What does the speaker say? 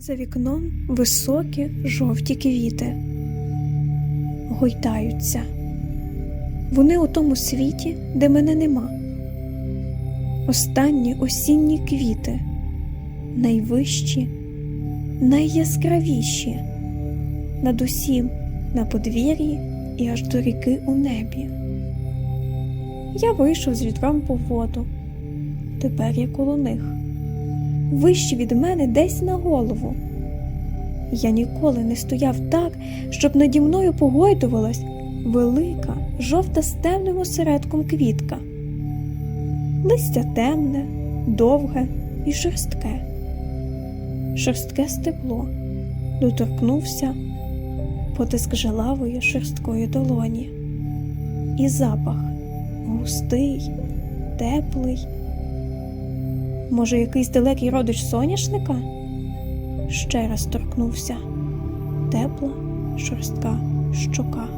За вікном високі жовті квіти гойдаються. Вони у тому світі, де мене нема. Останні осінні квіти, найвищі, найяскравіші, над усім на подвір'ї і аж до ріки у небі. Я вийшов з відром по воду. Тепер я коло них. Вище від мене десь на голову. Я ніколи не стояв так, щоб наді мною погойдувалась велика, жовта з темним осередком квітка. Листя темне, довге і шерстке. Шерстке стебло доторкнувся потиск жилавої шерсткої долоні. І запах густий, теплий. Може, якийсь далекий родич соняшника? Ще раз торкнувся тепла шорстка щока.